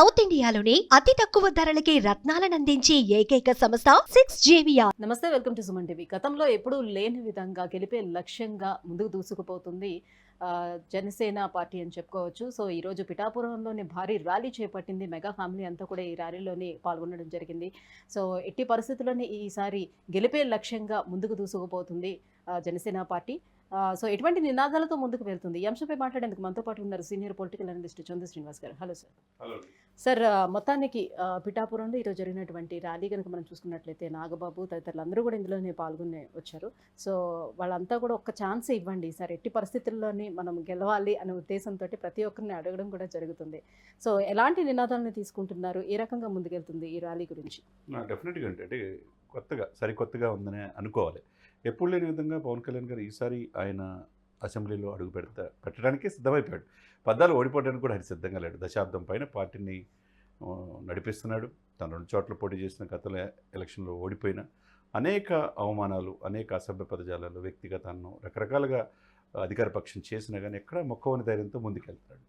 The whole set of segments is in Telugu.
సౌత్ ఇండియాలోని అతి తక్కువ ధరలకి రత్నాలనందించే ఏకైక సంస్థ సిక్స్ జేవియా నమస్తే వెల్కమ్ టు సుమన్ టీవీ. గతంలో ఎప్పుడూ లేని విధంగా గెలిపే లక్ష్యంగా ముందుకు దూసుకుపోతుంది జనసేన పార్టీ అని చెప్పుకోవచ్చు. సో ఈ రోజు పిఠాపురంలోని భారీ ర్యాలీ చేపట్టింది మెగా ఫ్యామిలీ అంతా కూడా ఈ ర్యాలీలోని పాల్గొనడం జరిగింది. సో ఎట్టి పరిస్థితుల్లోనే ఈసారి గెలిపే లక్ష్యంగా ముందుకు దూసుకుపోతుంది జనసేన పార్టీ. సో ఎటువంటి నినాదాలతో ముందుకు వెళ్తుంది? ఈ అంశంపై మాట్లాడేందుకు మనతో పాటు ఉన్నారు senior political analyst Chandra Srinivas garu. Hello sir. Hello sir మొత్తానికి పిఠాపురంలో ఈరోజు జరిగినటువంటి ర్యాలీ కనుక మనం చూసుకున్నట్లయితే నాగబాబు తదితరులు అందరూ కూడా ఇందులోనే పాల్గొనే వచ్చారు. సో వాళ్ళంతా కూడా ఒక్క ఛాన్స్ ఇవ్వండి. సార్ ఎట్టి పరిస్థితుల్లోనే మనం గెలవాలి అనే ఉద్దేశంతో ప్రతి ఒక్కరిని అడగడం కూడా జరుగుతుంది. సో ఎలాంటి నినాదాలను తీసుకుంటున్నారు? ఏ రకంగా ముందుకెళ్తుంది ఈ ర్యాలీ గురించి? డెఫినెట్గా అంటే అంటే కొత్తగా సరికొత్తగా ఉందని అనుకోవాలి. ఎప్పుడు లేని విధంగా పవన్ కళ్యాణ్ గారు ఈసారి ఆయన అసెంబ్లీలో అడుగు పెడతా పెట్టడానికి సిద్ధమైపోయాడు. పద్దాలు ఓడిపోవడానికి కూడా ఆయన సిద్ధంగా లేడు. దశాబ్దం పైన పార్టీని నడిపిస్తున్నాడు. తను రెండు చోట్ల పోటీ చేసిన గత ఎలక్షన్లో ఓడిపోయిన అనేక అవమానాలు అనేక అసభ్య పదజాలాలు వ్యక్తిగత అన్నం రకరకాలుగా అధికార పక్షం చేసినా కానీ ఎక్కడ మొక్కవని ధైర్యంతో ముందుకెళ్తున్నాడు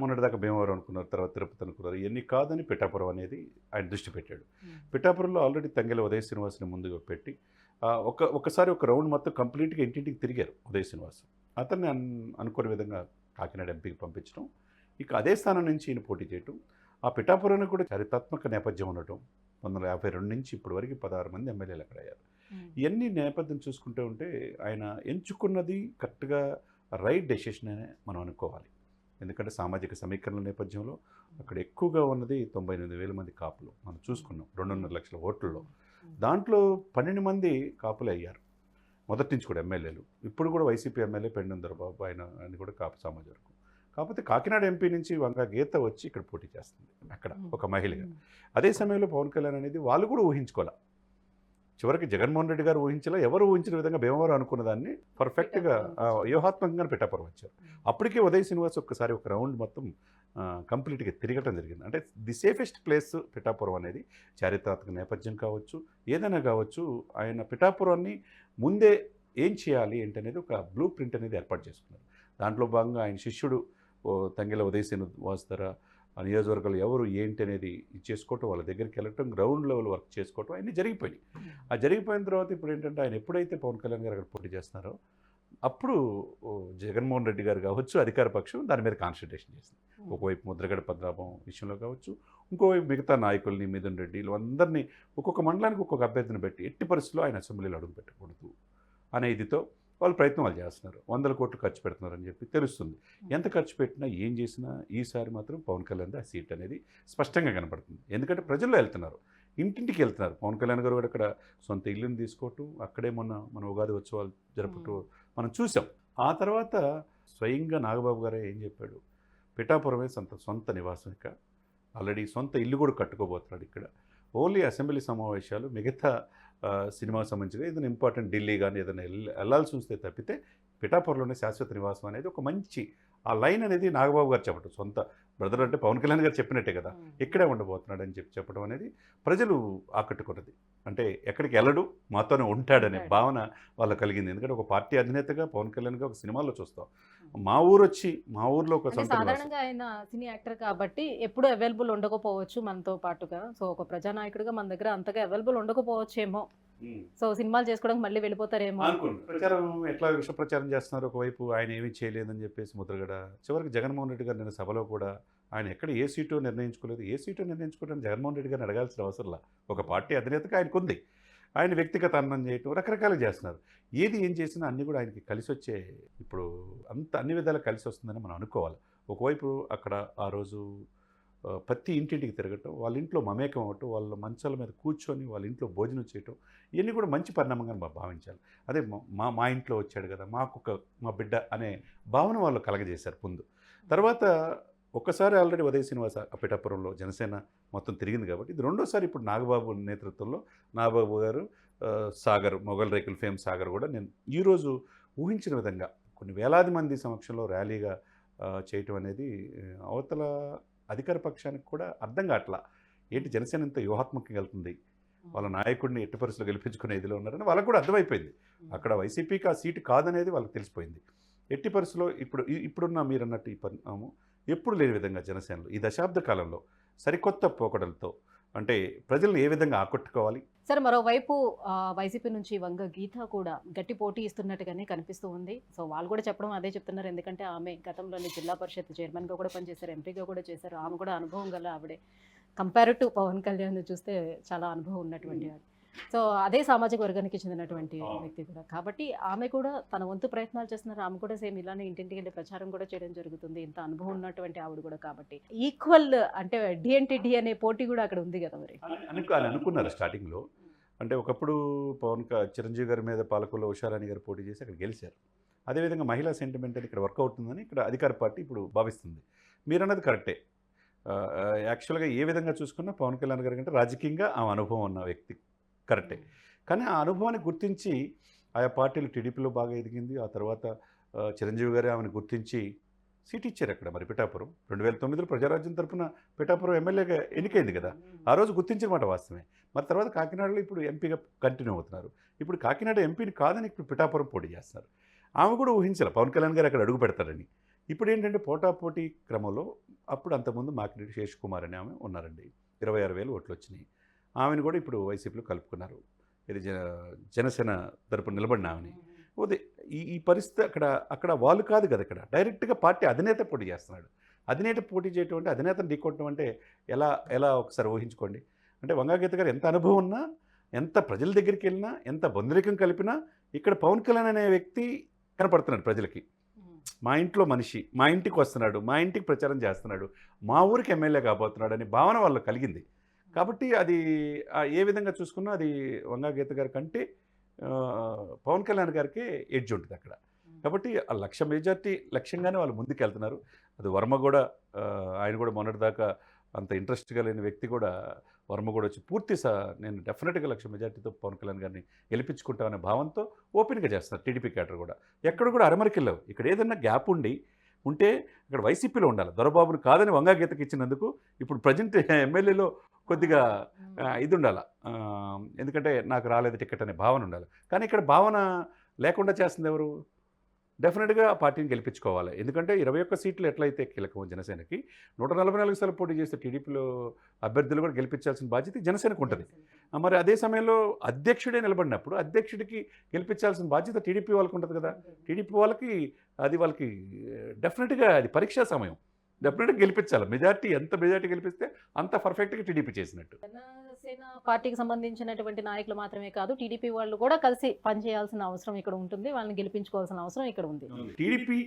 మొన్నటిదాకా భీమవరం అనుకున్నారు తర్వాత తిరుపతి అనుకున్నారు. ఇవన్నీ కాదని పిఠాపురం అనేది ఆయన దృష్టి పెట్టాడు. పిఠాపురంలో ఆల్రెడీ తంగెల ఉదయ శ్రీనివాస్ని ముందుగా పెట్టి ఒక ఒకసారి ఒక రౌండ్ మొత్తం కంప్లీట్గా ఇంటింటికి తిరిగారు ఉదయ శ్రీనివాస్. అతన్ని అన్ అనుకునే విధంగా కాకినాడ ఎంపీకి పంపించడం. ఇక అదే స్థానం నుంచి ఈయన పోటీ చేయటం. ఆ పిఠాపురానికి కూడా చారిత్రాత్మక నేపథ్యం ఉండటం. పంతొమ్మిది వందల యాభై రెండు నుంచి ఇప్పటి వరకు పదహారు మంది ఎమ్మెల్యేలు అక్కడ అయ్యారు. ఇవన్నీ నేపథ్యం చూసుకుంటూ ఉంటే ఆయన ఎంచుకున్నది కరెక్ట్గా రైట్ డెసిషన్ అనే మనం అనుకోవాలి. ఎందుకంటే సామాజిక సమీకరణ నేపథ్యంలో అక్కడ ఎక్కువగా ఉన్నది తొంభై ఎనిమిది వేల మంది కాపులు. మనం చూసుకున్నాం. రెండున్నర లక్షల ఓట్లలో. దాంట్లో పన్నెండు మంది కాపులు అయ్యారు మొదటి నుంచి కూడా ఎమ్మెల్యేలు. ఇప్పుడు కూడా వైసీపీ ఎమ్మెల్యే పెండుందర్ బాబు ఆయన ఆయన కూడా కాపు సమాజ వర్గం. కాకపోతే కాకినాడ ఎంపీ నుంచి వంగ గీత వచ్చి ఇక్కడ పోటీ చేస్తుంది. అక్కడ ఒక మహిళగా. అదే సమయంలో పవన్ కళ్యాణ్ అనేది వాళ్ళు కూడా ఊహించుకోలే చివరికి జగన్మోహన్ రెడ్డి గారు ఊహించలే ఎవరు ఊహించిన విధంగా భీమవరం అనుకున్న దాన్ని పర్ఫెక్ట్గా వ్యూహాత్మకంగా పెట్టాపురం వచ్చారు. అప్పటికే ఉదయ్ శ్రీనివాస్ ఒక్కసారి ఒక రౌండ్ మొత్తం కంప్లీట్గా తిరగటం జరిగింది. అంటే ది సేఫెస్ట్ ప్లేస్ పిఠాపురం అనేది చారిత్రాత్మక నేపథ్యం కావచ్చు ఏదైనా కావచ్చు ఆయన పిఠాపురాన్ని ముందే ఏం చేయాలి ఏంటనేది ఒక బ్లూ ప్రింట్ అనేది ఏర్పాటు చేసుకున్నారు. దాంట్లో భాగంగా ఆయన శిష్యుడు తంగెల ఉదయ్ శ్రీనివాస్ ధర ఆ నియోజకవర్గాలు ఎవరు ఏంటి అనేది చేసుకోవటం వాళ్ళ దగ్గరికి వెళ్ళటం గ్రౌండ్ లెవెల్ వర్క్ చేసుకోవటం అన్నీ జరిగిపోయినాయి. ఆ జరిగిపోయిన తర్వాత ఇప్పుడు ఏంటంటే ఆయన ఎప్పుడైతే పవన్ కళ్యాణ్ గారు అక్కడ పోటీ చేస్తున్నారో అప్పుడు జగన్మోహన్ రెడ్డి గారు కావచ్చు అధికార పక్షం దాని మీద కాన్సన్ట్రేషన్ చేసింది. ఒకవైపు ముద్రగడ పద్మనాభం విషయంలో కావచ్చు ఇంకోవైపు మిగతా నాయకుల్ని మిథున్ రెడ్డి వీళ్ళందరినీ ఒక్కొక్క మండలానికి ఒక్కొక్క అభ్యర్థిని పెట్టి ఎట్టి పరిస్థితుల్లో ఆయన అసెంబ్లీలో అడుగు పెట్టకూడదు అనే ఇదితో వాళ్ళు ప్రయత్నం వాళ్ళు చేస్తున్నారు. వందల కోట్లు ఖర్చు పెడుతున్నారని చెప్పి తెలుస్తుంది. ఎంత ఖర్చు పెట్టినా ఏం చేసినా ఈసారి మాత్రం పవన్ కళ్యాణ్ ఆ సీట్ అనేది స్పష్టంగా కనపడుతుంది. ఎందుకంటే ప్రజల్లో వెళ్తున్నారు. ఇంటింటికి వెళ్తున్నారు. పవన్ కళ్యాణ్ గారు కూడా ఇక్కడ సొంత ఇల్లుని తీసుకోవటం అక్కడే మొన్న మన ఉగాది ఉత్సవాలు జరపటం మనం చూసాం. ఆ తర్వాత స్వయంగా నాగబాబు గారే ఏం చెప్పాడు? పిఠాపురమే సొంత సొంత నివాసం ఇక ఆల్రెడీ సొంత ఇల్లు కూడా కట్టుకోబోతున్నాడు ఇక్కడ. ఓన్లీ అసెంబ్లీ సమావేశాలు మిగతా సినిమాకి సినిమా సంబంధించిన ఏదైనా ఇంపార్టెంట్ ఢిల్లీ కానీ ఏదైనా వెళ్ళాల్సి వస్తే తప్పితే పిఠాపూర్లోనే శాశ్వత నివాసం అనేది ఒక మంచి ఆ లైన్ అనేది నాగబాబు గారు చెప్పడం సొంత బ్రదర్ అంటే పవన్ కళ్యాణ్ గారు చెప్పినట్టే కదా ఇక్కడే ఉండబోతున్నాడు అని చెప్పి చెప్పడం అనేది ప్రజలు ఆకట్టుకున్నది అంటే ఎక్కడికి వెళ్ళడు మాతోనే ఉంటాడనే ఉంటాడు. భావన వాళ్ళకి కలిగింది ఎందుకంటే ఒక పార్టీ అధినేతగా పవన్ కళ్యాణ్గా ఒక సినిమాలో చూస్తాం మా ఊరు వచ్చి మా ఊర్లో ఒక. సాధారణంగా ఆయన సినీ యాక్టర్ కాబట్టి ఎప్పుడు అవైలబుల్ ఉండకపోవచ్చు మనతో పాటుగా సో ఒక ప్రజానాయకుడిగా మన దగ్గర అంతగా అవైలబుల్ ఉండకపోవచ్చేమో. సో సినిమాలు చేసుకోవడానికి మళ్ళీ వెళ్ళిపోతారేమో. అనుకోండి ప్రచారం ఎట్లా విష ప్రచారం చేస్తున్నారు? ఒకవైపు ఆయన ఏమీ చేయలేదని చెప్పేసి ముద్రగడ. చివరికి జగన్మోహన్ రెడ్డి గారు నిన్న సభలో కూడా ఆయన ఎక్కడ ఏ సీటు నిర్ణయించుకోలేదు. ఏ సీటు నిర్ణయించుకోవడానికి జగన్మోహన్ రెడ్డి గారిని అడగాల్సిన అవసరం ఒక పార్టీ అధినేతగా ఆయనకు ఉంది ఆయన వ్యక్తిగత అన్నం చేయటం రకరకాలు చేస్తున్నారు. ఏది ఏం చేసినా అన్నీ కూడా ఆయనకి కలిసి వచ్చే ఇప్పుడు అంత అన్ని విధాలు కలిసి వస్తుందని మనం అనుకోవాలి. ఒకవైపు అక్కడ ఆ రోజు ప్రతి ఇంటింటికి తిరగటం వాళ్ళ ఇంట్లో మమేకం అవ్వటం వాళ్ళ మంచాల మీద కూర్చొని వాళ్ళ ఇంట్లో భోజనం చేయటం ఇవన్నీ కూడా మంచి పరిణామంగా భావించాలి. అదే మా- మా ఇంట్లో వచ్చాడు కదా మాకు ఒక మా బిడ్డ అనే భావన వాళ్ళు కలగజేశారు ముందు. తర్వాత ఒక్కసారి ఆల్రెడీ ఉదయ శ్రీనివాస పిఠాపురంలో జనసేన మొత్తం తిరిగింది కాబట్టి ఇది రెండోసారి ఇప్పుడు నాగబాబు నేతృత్వంలో నాగబాబు గారు సాగర్ మొఘల్ రేకుల ఫేమ్ సాగర్ కూడా నేను ఈరోజు ఊహించిన విధంగా కొన్ని వేలాది మంది సమక్షంలో ర్యాలీగా చేయటం అనేది అవతల అధికార పక్షానికి కూడా అర్థం కావట్లా. ఏంటి? జనసేన ఇంత వ్యూహాత్మకంగా వెళ్తుంది. వాళ్ళ నాయకుడిని ఎట్టి పరిస్థితులు గెలిపించుకునే ఇదిలో ఉన్నారని వాళ్ళకు కూడా అర్థమైపోయింది. అక్కడ వైసీపీకి ఆ సీటు కాదనేది వాళ్ళకి తెలిసిపోయింది. ఎట్టి పరిస్థితుల్లో ఇప్పుడు ఇప్పుడున్న మీరు అన్నట్టు ఈ పరిణామం ఎప్పుడు లేని విధంగా జనసేనలో ఈ దశాబ్ద కాలంలో సరికొత్త పోకడలతో అంటే ప్రజలను ఏ విధంగా ఆకట్టుకోవాలి? సరే మరోవైపు వైసీపీ నుంచి వంగ గీత కూడా గట్టి పోటీ ఇస్తున్నట్టుగానే కనిపిస్తూ ఉంది. సో వాళ్ళు కూడా చెప్పడం అదే చెప్తున్నారు. ఎందుకంటే ఆమె గతంలోని జిల్లా పరిషత్ చైర్మన్గా కూడా పనిచేశారు ఎంపీగా కూడా చేశారు. ఆమె కూడా అనుభవం గల ఆవిడే. కంపేర్ టు పవన్ కళ్యాణ్ చూస్తే చాలా అనుభవం ఉన్నటువంటి ఆవిడ. సో అదే సామాజిక వర్గానికి చెందినటువంటి. వ్యక్తి కూడా. కాబట్టి ఆమె కూడా తన వంతు ప్రయత్నాలు చేస్తున్నారు. ఆమె కూడా సేమ్ ఇలానే ఇంటింటికి వెళ్ళి ప్రచారం కూడా చేయడం జరుగుతుంది. ఇంత అనుభవం ఉన్నటువంటి ఆవిడ కూడా కాబట్టి. ఈక్వల్ అంటే డిఎన్టీ డి అనే పోటీ కూడా అక్కడ ఉంది కదా మరి. అని అనుకు అని అనుకున్నారు స్టార్టింగ్లో. అంటే ఒకప్పుడు పవన్ చిరంజీవి గారి మీద పాలకుల్లో ఉషారాణి గారు పోటీ చేసి అక్కడ గెలిచారు. అదేవిధంగా మహిళా సెంటిమెంట్ అని ఇక్కడ వర్క్ అవుతుందని ఇక్కడ అధికార పార్టీ ఇప్పుడు భావిస్తుంది. మీరు అన్నది కరెక్టే యాక్చువల్గా ఏ విధంగా చూసుకున్నా పవన్ కళ్యాణ్ గారి కంటే రాజకీయంగా ఆమె అనుభవం ఉన్న వ్యక్తి. కరెక్టే. కానీ ఆ అనుభవాన్ని గుర్తించి ఆయా పార్టీలు టీడీపీలో బాగా ఎదిగింది. ఆ తర్వాత చిరంజీవి గారు ఆమెను గుర్తించి సీట్ ఇచ్చారు అక్కడ మరి పిఠాపురం. రెండు వేల తొమ్మిదిలో ప్రజారాజ్యం తరపున పిఠాపురం ఎమ్మెల్యేగా ఎన్నికైంది కదా. ఆ రోజు గుర్తించినమాట వాస్తవమే. మరి తర్వాత కాకినాడలో ఇప్పుడు ఎంపీగా కంటిన్యూ అవుతున్నారు. ఇప్పుడు కాకినాడ ఎంపీని కాదని ఇప్పుడు పిఠాపురం పోటీ చేస్తారు ఆమె కూడా ఊహించాలి. పవన్ కళ్యాణ్ గారు అక్కడ అడుగు పెడతారని. ఇప్పుడు ఏంటంటే పోటాపోటీ క్రమంలో అప్పుడు అంతకుముందు మాకిరెడ్డి శేష్ కుమార్ అని ఆమె ఉన్నారండి. ఇరవై ఆరు వేలు ఓట్లు వచ్చినాయి. ఆమెను కూడా ఇప్పుడు వైసీపీలో కలుపుకున్నారు. ఇది జన జనసేన తరపున నిలబడిన ఆమెని. పోతే ఈ ఈ పరిస్థితి అక్కడ అక్కడ వాళ్ళు కాదు కదా ఇక్కడ. డైరెక్ట్గా పార్టీ అధినేత పోటీ చేస్తున్నాడు. అధినేత పోటీ చేయటం అంటే అధినేతను ఢీకొట్టడం అంటే ఎలా ఎలా ఒకసారి ఊహించుకోండి. అంటే వంగాగీత గారు ఎంత అనుభవం ఉన్నా ఎంత ప్రజల దగ్గరికి వెళ్ళినా ఎంత బంధురికం కలిపినా ఇక్కడ పవన్ కళ్యాణ్ అనే వ్యక్తి కనపడుతున్నాడు ప్రజలకి. మా ఇంట్లో మనిషి మా ఇంటికి వస్తున్నాడు మా ఇంటికి ప్రచారం చేస్తున్నాడు మా ఊరికి ఎమ్మెల్యే కాబోతున్నాడు అనే భావన వాళ్ళు కలిగింది. కాబట్టి అది ఏ విధంగా చూసుకున్నా అది వంగాగీత గారి కంటే పవన్ కళ్యాణ్ గారికి ఎడ్జ్ ఉంటుంది అక్కడ. కాబట్టి ఆ లక్ష మెజార్టీ లక్ష్యంగానే వాళ్ళు ముందుకు వెళ్తున్నారు అది వర్మ కూడా ఆయన కూడా మొన్నటిదాకా అంత ఇంట్రెస్ట్గా లేని వ్యక్తి కూడా వర్మ కూడా వచ్చి పూర్తి స నేను డెఫినెట్గా లక్ష మెజార్టీతో పవన్ కళ్యాణ్ గారిని గెలిపించుకుంటామనే భావంతో ఓపెన్గా చేస్తున్నారు టీడీపీ క్యాటర్ కూడా. ఎక్కడ కూడా అరమరికెళ్ళవు ఇక్కడ ఏదన్నా గ్యాప్ ఉండి ఉంటే ఇక్కడ వైసీపీలో ఉండాలి. దొరబాబును కాదని వంగాగీతకి ఇచ్చినందుకు ఇప్పుడు ప్రజెంట్ ఎమ్మెల్యేలో కొద్దిగా ఇది ఉండాలి ఎందుకంటే నాకు రాలేదు టికెట్ అనే భావన ఉండాలి. కానీ ఇక్కడ భావన లేకుండా చేస్తుంది ఎవరు? డెఫినెట్గా ఆ పార్టీని గెలిపించుకోవాలి. ఎందుకంటే ఇరవై ఒక్క సీట్లు ఎట్లయితే కీలకం జనసేనకి నూట నలభై నాలుగు సార్లు పోటీ చేస్తే టీడీపీలో అభ్యర్థులు కూడా గెలిపించాల్సిన బాధ్యత జనసేనకు ఉంటుంది. మరి అదే సమయంలో అధ్యక్షుడే నిలబడినప్పుడు అధ్యక్షుడికి గెలిపించాల్సిన బాధ్యత టీడీపీ వాళ్ళకి ఉంటుంది కదా. టీడీపీ వాళ్ళకి అది వాళ్ళకి డెఫినెట్గా అది పరీక్షా సమయం. డెఫినెట్గా గెలిపించాలి. మెజార్టీ ఎంత మెజార్టీ గెలిపిస్తే అంత పర్ఫెక్ట్గా టీడీపీ చేసినట్టు. పార్టీకి సంబంధించినటువంటి నాయకులు మాత్రమే కాదు టీడీపీ వాళ్ళు కూడా కలిసి పనిచేయాల్సిన అవసరం ఇక్కడ ఉంటుంది. వాళ్ళని గెలిపించుకోవాల్సిన అవసరం ఇక్కడ ఉంది. టీడీపీ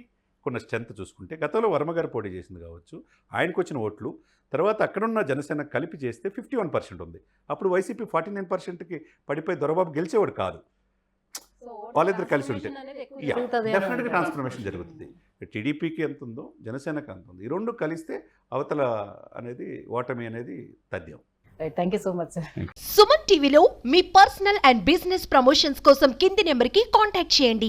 కొన్న స్ట్రెంత్ చూసుకుంటే గతంలో వర్మ గారు పోటీ చేసింది కావచ్చు ఆయనకు వచ్చిన ఓట్లు తర్వాత అక్కడున్న జనసేన కలిపి చేస్తే ఫిఫ్టీ వన్ పర్సెంట్ ఉంది. అప్పుడు వైసీపీ ఫార్టీ నైన్ పర్సెంట్కి పడిపోయి దొరబాబు గెలిచేవాడు కాదు. వాళ్ళిద్దరు కలిసి ఉంటే. డెఫినెట్గా ట్రాన్స్ఫర్మేషన్ జరుగుతుంది. టీడీపీకి ఎంత ఉందో జనసేనకి ఎంత ఉంది ఈ రెండు కలిస్తే అవతల అనేది ఓటమి అనేది తథ్యం. Thank you so much sir Suman టీవీలో మీ పర్సనల్ అండ్ బిజినెస్ ప్రమోషన్స్ కోసం కింది నెంబర్కి కాంటాక్ట్ చేయండి.